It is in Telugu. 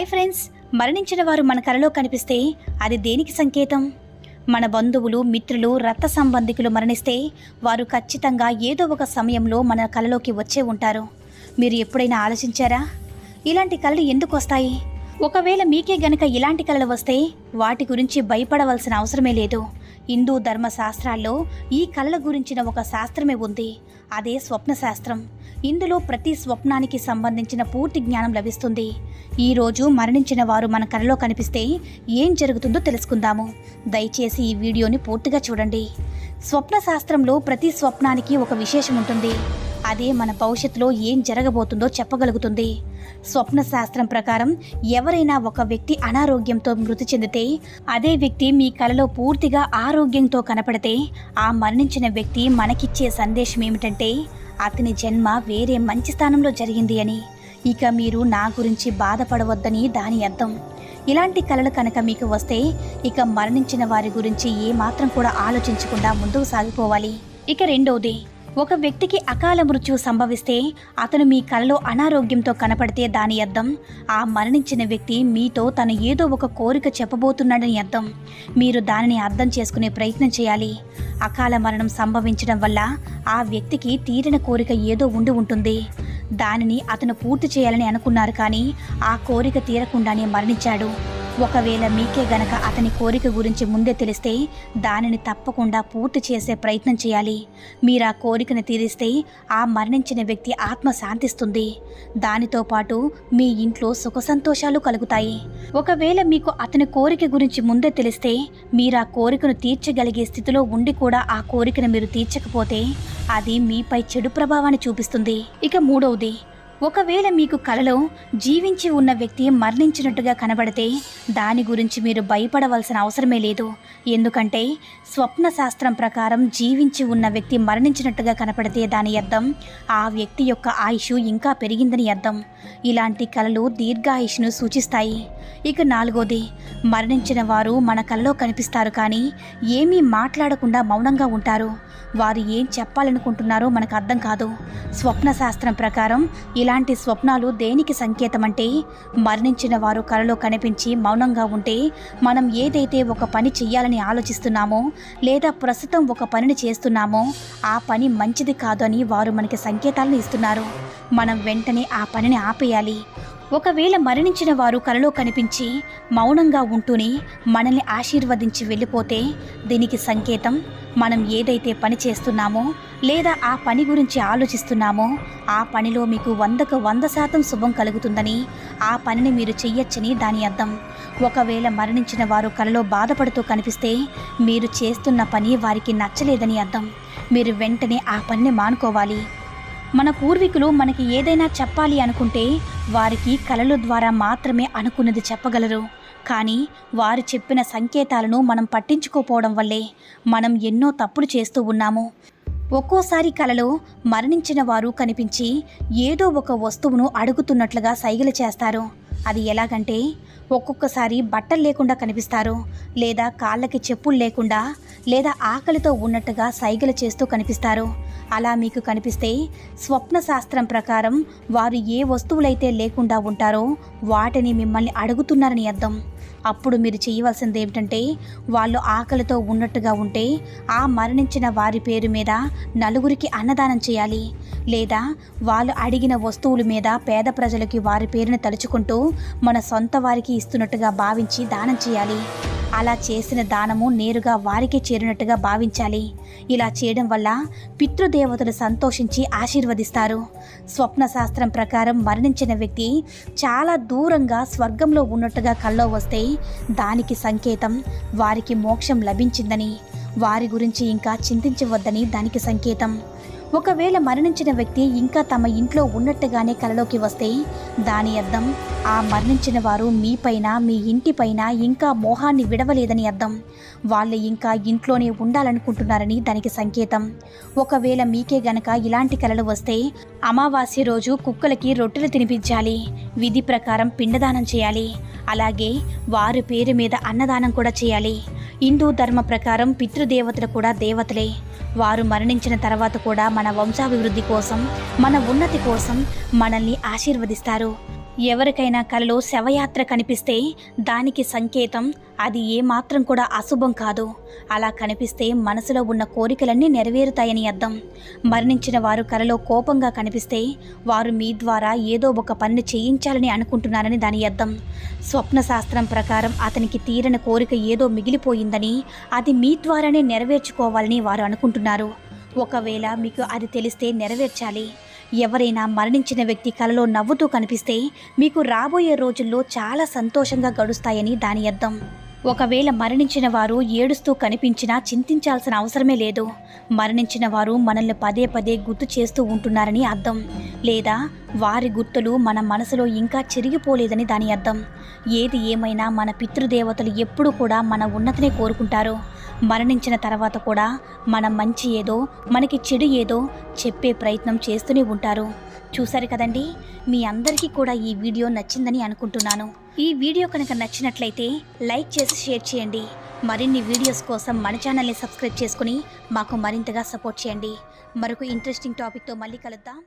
Hi friends. మరణించిన వారు మన కలలో కనిపిస్తే అది దేనికి సంకేతం? మన బంధువులు మిత్రులు రక్త సంబంధికులు మరణిస్తే వారు ఖచ్చితంగా ఏదో ఒక సమయంలో మన కలలోకి వచ్చే ఉంటారు. మీరు ఎప్పుడైనా ఆలోచించారా? ఇలాంటి కళలు ఎందుకు వస్తాయి? ఒకవేళ మీకే గనక ఇలాంటి కళలు వస్తే వాటి గురించి భయపడవలసిన అవసరమే లేదు. హిందూ ధర్మ శాస్త్రాల్లో ఈ కళల గురించిన ఒక శాస్త్రమే ఉంది. అదే స్వప్న శాస్త్రం ఇందులో ప్రతి స్వప్నానికి సంబంధించిన పూర్తి జ్ఞానం లభిస్తుంది. ఈరోజు మరణించిన వారు మన కళలో కనిపిస్తే ఏం జరుగుతుందో తెలుసుకుందాము. దయచేసి ఈ వీడియోని పూర్తిగా చూడండి. స్వప్న శాస్త్రంలో ప్రతి స్వప్నానికి ఒక విశేషం ఉంటుంది. అదే మన భవిష్యత్తులో ఏం జరగబోతుందో చెప్పగలుగుతుంది. స్వప్న శాస్త్రం ప్రకారం ఎవరైనా ఒక వ్యక్తి అనారోగ్యంతో మృతి చెందితే అదే వ్యక్తి మీ కలలో పూర్తిగా ఆరోగ్యంతో కనపడితే ఆ మరణించిన వ్యక్తి మనకిచ్చే సందేశం ఏమిటంటే అతని జన్మ వేరే మంచి స్థానంలో జరిగింది అని. ఇక మీరు నా గురించి బాధపడవద్దని దాని అర్థం. ఇలాంటి కలలు కనుక మీకు వస్తే ఇక మరణించిన వారి గురించి ఏమాత్రం కూడా ఆలోచించకుండా ముందుకు సాగిపోవాలి. ఇక రెండవది ఒక వ్యక్తికి అకాల మృత్యు సంభవిస్తే అతను మీ కలలో అనారోగ్యంతో కనపడితే దాని అర్థం ఆ మరణించిన వ్యక్తి మీతో తను ఏదో ఒక కోరిక చెప్పబోతున్నాడని అర్థం. మీరు దానిని అర్థం చేసుకునే ప్రయత్నం చేయాలి. అకాల మరణం సంభవించడం వల్ల ఆ వ్యక్తికి తీరిన కోరిక ఏదో ఉండి ఉంటుంది. దానిని అతను పూర్తి చేయాలని అనుకున్నారు కానీ ఆ కోరిక తీరకుండానే మరణించాడు. ఒకవేళ మీకే గనక అతని కోరిక గురించి ముందే తెలిస్తే దానిని తప్పకుండా పూర్తి చేసే ప్రయత్నం చేయాలి. మీరు ఆ కోరికను తీరిస్తే ఆ మరణించిన వ్యక్తి ఆత్మ శాంతిస్తుంది. దానితో పాటు మీ ఇంట్లో సుఖ సంతోషాలు కలుగుతాయి. ఒకవేళ మీకు అతని కోరిక గురించి ముందే తెలిస్తే మీరు ఆ కోరికను తీర్చగలిగే స్థితిలో ఉండి కూడా ఆ కోరికను మీరు తీర్చకపోతే అది మీపై చెడు ప్రభావాన్ని చూపిస్తుంది. ఇక మూడవది ఒకవేళ మీకు కలలో జీవించి ఉన్న వ్యక్తి మరణించినట్టుగా కనబడితే దాని గురించి మీరు భయపడవలసిన అవసరమే లేదు. ఎందుకంటే స్వప్న శాస్త్రం ప్రకారం జీవించి ఉన్న వ్యక్తి మరణించినట్టుగా కనపడితే దాని అర్థం ఆ వ్యక్తి యొక్క ఆయుష్ ఇంకా పెరిగిందని అర్థం. ఇలాంటి కళలు దీర్ఘాయుష్ను సూచిస్తాయి. ఇక నాలుగోది మరణించిన వారు మన కలలో కనిపిస్తారు కానీ ఏమీ మాట్లాడకుండా మౌనంగా ఉంటారు. వారు ఏం చెప్పాలనుకుంటున్నారో మనకు అర్థం కాదు. స్వప్న శాస్త్రం ప్రకారం ఇలాంటి స్వప్నాలు దేనికి సంకేతం అంటే మరణించిన వారు కలలో కనిపించి మౌనంగా ఉంటే మనం ఏదైతే ఒక పని చెయ్యాలని ఆలోచిస్తున్నామో లేదా ప్రస్తుతం ఒక పనిని చేస్తున్నామో ఆ పని మంచిది కాదు అని వారు మనకి సంకేతాలను ఇస్తున్నారు. మనం వెంటనే ఆ పనిని ఆపేయాలి. ఒకవేళ మరణించిన వారు కలలో కనిపించి మౌనంగా ఉంటూనే మనల్ని ఆశీర్వదించి వెళ్ళిపోతే దీనికి సంకేతం మనం ఏదైతే పని చేస్తున్నామో లేదా ఆ పని గురించి ఆలోచిస్తున్నామో ఆ పనిలో మీకు వందకు వంద శాతం శుభం కలుగుతుందని ఆ పనిని మీరు చెయ్యొచ్చని దాని అర్థం. ఒకవేళ మరణించిన వారు కలలో బాధపడుతూ కనిపిస్తే మీరు చేస్తున్న పని వారికి నచ్చలేదని అర్థం. మీరు వెంటనే ఆ పనిని మానుకోవాలి. మన పూర్వీకులు మనకి ఏదైనా చెప్పాలి అనుకుంటే వారికి కళల ద్వారా మాత్రమే అనుకున్నది చెప్పగలరు. కానీ వారు చెప్పిన సంకేతాలను మనం పట్టించుకోపోవడం వల్లే మనం ఎన్నో తప్పులు చేస్తూ ఉన్నాము. ఒక్కోసారి కలలో మరణించిన వారు కనిపించి ఏదో ఒక వస్తువును అడుగుతున్నట్లుగా సైగలు చేస్తారు. అది ఎలాగంటే ఒక్కొక్కసారి బట్టలు లేకుండా కనిపిస్తారు లేదా కాళ్ళకి చెప్పులు లేకుండా లేదా ఆకలితో ఉన్నట్టుగా సైగలు చేస్తూ కనిపిస్తారు. అలా మీకు కనిపిస్తే స్వప్న శాస్త్రం ప్రకారం వారు ఏ వస్తువులైతే లేకుండా ఉంటారో వాటిని మిమ్మల్ని అడుగుతున్నారని అర్థం. అప్పుడు మీరు చేయవలసింది ఏమిటంటే వాళ్ళు ఆకలితో ఉన్నట్టుగా ఉంటే ఆ మరణించిన వారి పేరు మీద నలుగురికి అన్నదానం చేయాలి. లేదా వాళ్ళు అడిగిన వస్తువుల మీద పేద ప్రజలకి వారి పేరును తలుచుకుంటూ మన సొంత వారికి ఇస్తున్నట్టుగా భావించి దానం చేయాలి. అలా చేసిన దానము నేరుగా వారికే చేరినట్టుగా భావించాలి. ఇలా చేయడం వల్ల పితృదేవతలు సంతోషించి ఆశీర్వదిస్తారు. స్వప్న శాస్త్రం ప్రకారం మరణించిన వ్యక్తి చాలా దూరంగా స్వర్గంలో ఉన్నట్టుగా కల్లో వస్తే దానికి సంకేతం వారికి మోక్షం లభించిందని వారి గురించి ఇంకా చింతించవద్దని దానికి సంకేతం. ఒకవేళ మరణించిన వ్యక్తి ఇంకా తమ ఇంట్లో ఉన్నట్టుగానే కలలోకి వస్తే దాని అర్థం ఆ మరణించిన వారు మీపైన మీ ఇంటిపైన ఇంకా మోహాన్ని విడవలేదని అర్థం. వాళ్ళు ఇంకా ఇంట్లోనే ఉండాలనుకుంటున్నారని దానికి సంకేతం. ఒకవేళ మీకే గనక ఇలాంటి కలలు వస్తే అమావాస్య రోజు కుక్కలకి రొట్టెలు తినిపించాలి. విధి ప్రకారం పిండదానం చేయాలి. అలాగే వారి పేరు మీద అన్నదానం కూడా చేయాలి. హిందూ ధర్మ ప్రకారం పితృదేవతలు కూడా దేవతలే. వారు మరణించిన తర్వాత కూడా మన వంశాభివృద్ధి కోసం మన ఉన్నతి కోసం మనల్ని ఆశీర్వదిస్తారు. ఎవరికైనా కలలో శవయాత్ర కనిపిస్తే దానికి సంకేతం అది ఏమాత్రం కూడా అశుభం కాదు. అలా కనిపిస్తే మనసులో ఉన్న కోరికలన్నీ నెరవేరుతాయని అర్థం. మరణించిన వారు కలలో కోపంగా కనిపిస్తే వారు మీ ద్వారా ఏదో ఒక పని చేయించాలని అనుకుంటున్నారని దాని అర్థం. స్వప్న శాస్త్రం ప్రకారం అతనికి తీరని కోరిక ఏదో మిగిలిపోయిందని అది మీ ద్వారానే నెరవేర్చుకోవాలని వారు అనుకుంటున్నారు. ఒకవేళ మీకు అది తెలిస్తే నెరవేర్చాలి. ఎవరైనా మరణించిన వ్యక్తి కలలో నవ్వుతూ కనిపిస్తే మీకు రాబోయే రోజుల్లో చాలా సంతోషంగా గడుస్తాయని దాని అర్థం. ఒకవేళ మరణించిన వారు ఏడుస్తూ కనిపించినా చింతించాల్సిన అవసరమే లేదు. మరణించిన వారు మనల్ని పదే పదే గుర్తు చేస్తూ ఉంటున్నారని అర్థం. లేదా వారి గుర్తులు మన మనసులో ఇంకా చిరిగిపోలేదని దాని అర్థం. ఏది ఏమైనా మన పితృదేవతలు ఎప్పుడూ కూడా మన ఉన్నతినే కోరుకుంటారు. మరణించిన తర్వాత కూడా మన మంచి ఏదో మనకి చెడు ఏదో చెప్పే ప్రయత్నం చేస్తూనే ఉంటారు. చూశారు కదండి? మీ అందరికీ కూడా ఈ వీడియో నచ్చిందని అనుకుంటున్నాను. ఈ వీడియో కనుక నచ్చినట్లయితే లైక్ చేసి షేర్ చేయండి. మరిన్ని వీడియోస్ కోసం మన ఛానల్ని సబ్స్క్రైబ్ చేసుకుని మాకు మరింతగా సపోర్ట్ చేయండి. మరొక ఇంట్రెస్టింగ్ టాపిక్తో మళ్ళీ కలుద్దాం.